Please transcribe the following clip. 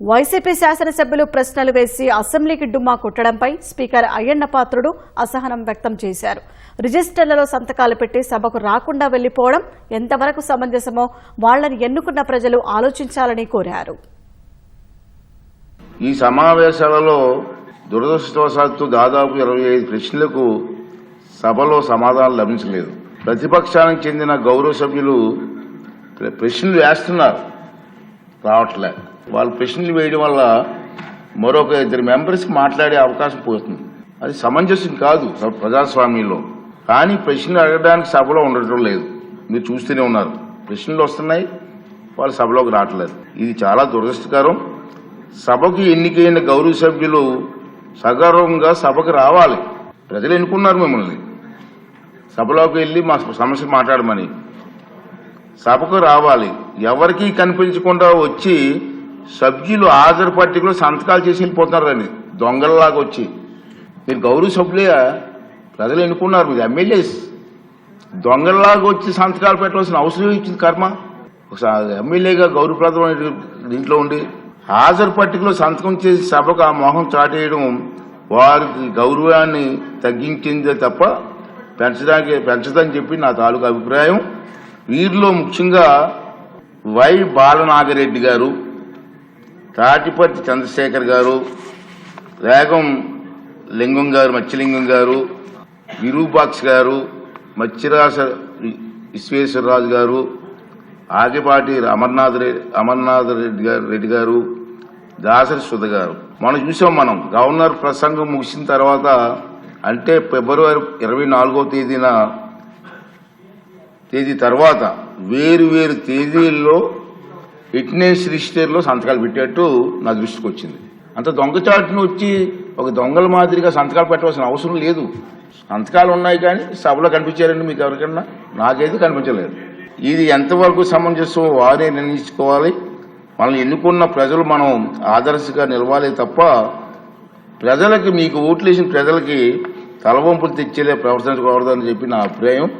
YCP శాసనసభ్యులు ప్రశ్నలు వేసి అసెంబ్లీకి డుమ్మా కొట్టడంపై స్పీకర్ అయ్యన్న పాత్రుడు అసహనం వ్యక్తం చేశారు. రిజిస్టర్లలో సంతకాలు పెట్టి సభకు రాకుండా వెళ్ళిపోవడం ఎంతవరకు సమంజసమో వాళ్ళను ఎన్నుకున్న ప్రజలు ఆలోచించాలని కోరారు. ఈ సమావేశాలలో దురదృష్టవశాత్తు దాదాపు ఇరవై ఐదు ప్రశ్నలకు సభలో సమాధానం లభించలేదు. ప్రతిపక్షానికి చెందిన గౌరవ సభ్యులు ప్రశ్నలు వేస్తున్నారు. రావట్లేదు వాళ్ళు ప్రశ్నలు వేయడం వల్ల మరొక ఇద్దరు మెంబర్స్కి మాట్లాడే అవకాశం పోతుంది. అది సమంజసం కాదు ప్రజాస్వామ్యంలో. కానీ ప్రశ్నలు అడగడానికి సభలో ఉండటం లేదు. మీరు చూస్తూనే ఉన్నారు. ప్రశ్నలు వస్తున్నాయి వాళ్ళు సభలోకి రావట్లేదు. ఇది చాలా దురదృష్టకరం. సభకు ఎన్నికైన గౌరవ సభ్యులు సగర్వంగా సభకు రావాలి. ప్రజలు ఎన్నుకున్నారు మిమ్మల్ని. సభలోకి వెళ్ళి మా సమస్య మాట్లాడమని. సభకు రావాలి. ఎవరికీ కనిపించకుండా వచ్చి సభ్యులు హాజరు పట్టికలో సంతకాలు చేసి వెళ్ళిపోతున్నారు దొంగలలాగా వచ్చి. మీరు గౌరవ సభ్యులే ప్రజలు ఎన్నుకున్నారు మీరు ఎమ్మెల్యేస్. దొంగల్లాగా వచ్చి సంతకాలు పెట్టవలసిన అవసరం ఇచ్చింది కర్మ? ఒకసారి ఎమ్మెల్యేగా గౌరవప్రదమైన దీంట్లో ఉండి హాజరు పట్టికలో సంతకం చేసి సభకు ఆ మొహం చాటేయడం వారికి గౌరవాన్ని తగ్గించిందే తప్ప పెంచడానికి పెంచదని చెప్పి నా తాలూకు అభిప్రాయం. వీరిలో ముఖ్యంగా వై బాలనాగరెడ్డి గారు తాటిపర్తి చంద్రశేఖర్ గారు వేగం లింగం గారు మత్స్యలింగం గారు విరూపాక్ష గారు మత్స్యరాస విశ్వేశ్వరరాజు గారు ఆగిపాటి అమర్నాథ్ రెడ్డి అమర్నాథ్ రెడ్డి గారు రెడ్డి గారు దాసరి సుధ గారు. మనం చూసాం మనం గవర్నర్ ప్రసంగం ముగిసిన తర్వాత అంటే ఫిబ్రవరి ఇరవై నాలుగో తేదీన తేదీ తర్వాత వేరు వేరు తేదీల్లో ఫిట్నెస్ రిజిస్టర్లో సంతకాలు పెట్టేట్టు నా దృష్టికి వచ్చింది. అంత దొంగచాటును వచ్చి ఒక దొంగల మాదిరిగా సంతకాలు పెట్టవలసిన అవసరం లేదు. సంతకాలు ఉన్నాయి కానీ సభలో కనిపించారండి మీకు ఎవరికన్నా? నాకైతే కనిపించలేదు. ఇది ఎంతవరకు సమంజసం వారే నిర్ణయించుకోవాలి. మనల్ని ఎన్నుకున్న ప్రజలు మనం ఆదర్శగా నిలవాలి తప్ప ప్రజలకి మీకు ఓట్లేసిన ప్రజలకి తలవంపులు తెచ్చేలే ప్రవర్తించకూడదని చెప్పి నా అభిప్రాయం.